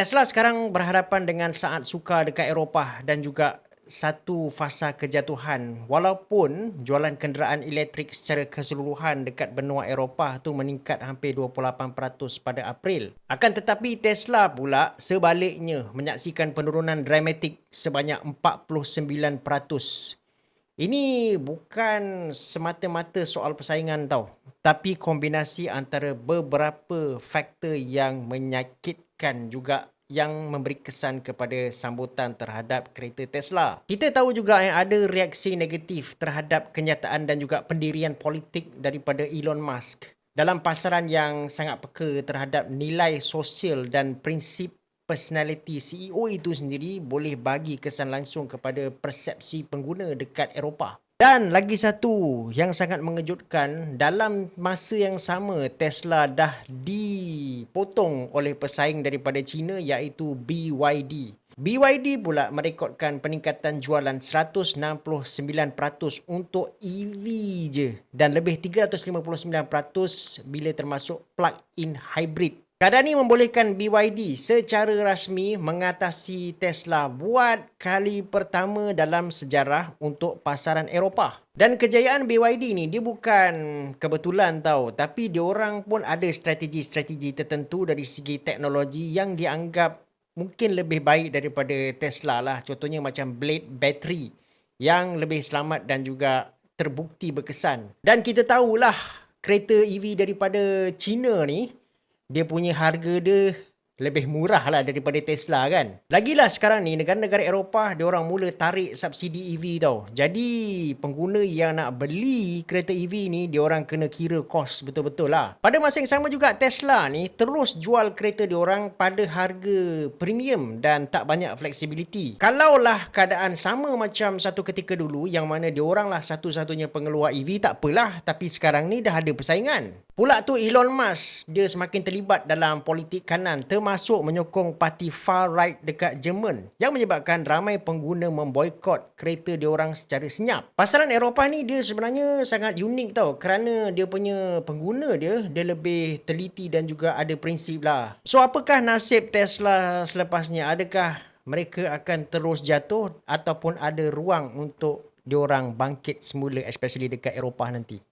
Tesla sekarang berhadapan dengan saat sukar dekat Eropah dan juga satu fasa kejatuhan walaupun jualan kenderaan elektrik secara keseluruhan dekat benua Eropah tu meningkat hampir 28% pada April. Akan tetapi Tesla pula sebaliknya menyaksikan penurunan dramatik sebanyak 49%. Ini bukan semata-mata soal persaingan tau, tapi kombinasi antara beberapa faktor yang menyakitkan juga yang memberi kesan kepada sambutan terhadap kereta Tesla. Kita tahu juga yang ada reaksi negatif terhadap kenyataan dan juga pendirian politik daripada Elon Musk dalam pasaran yang sangat peka terhadap nilai sosial dan prinsip personality CEO itu sendiri boleh bagi kesan langsung kepada persepsi pengguna dekat Eropah. Dan lagi satu yang sangat mengejutkan, dalam masa yang sama Tesla dah dipotong oleh pesaing daripada China iaitu BYD. BYD pula merekodkan peningkatan jualan 169% untuk EV je dan lebih 359% bila termasuk plug-in hybrid. Keadaan ini membolehkan BYD secara rasmi mengatasi Tesla buat kali pertama dalam sejarah untuk pasaran Eropah. Dan kejayaan BYD ni dia bukan kebetulan tau, tapi dia orang pun ada strategi-strategi tertentu dari segi teknologi yang dianggap mungkin lebih baik daripada Tesla lah. Contohnya macam blade battery yang lebih selamat dan juga terbukti berkesan. Dan kita tahulah kereta EV daripada China ni dia punya harga dia lebih murah lah daripada Tesla kan. Lagilah sekarang ni negara-negara Eropah dia orang mula tarik subsidi EV tau. Jadi pengguna yang nak beli kereta EV ni dia orang kena kira kos betul-betul lah. Pada masa yang sama juga Tesla ni terus jual kereta dia orang pada harga premium dan tak banyak flexibility. Kalaulah keadaan sama macam satu ketika dulu yang mana dia orang lah satu-satunya pengeluar EV tak apalah tapi sekarang ni dah ada persaingan. Pula tu Elon Musk dia semakin terlibat dalam politik kanan termasuk menyokong parti far right dekat Jerman yang menyebabkan ramai pengguna memboikot kereta dia orang secara senyap. Pasaran Eropah ni dia sebenarnya sangat unik tau kerana dia punya pengguna dia dia lebih teliti dan juga ada prinsip lah. So apakah nasib Tesla selepasnya? Adakah mereka akan terus jatuh ataupun ada ruang untuk diorang bangkit semula especially dekat Eropah nanti?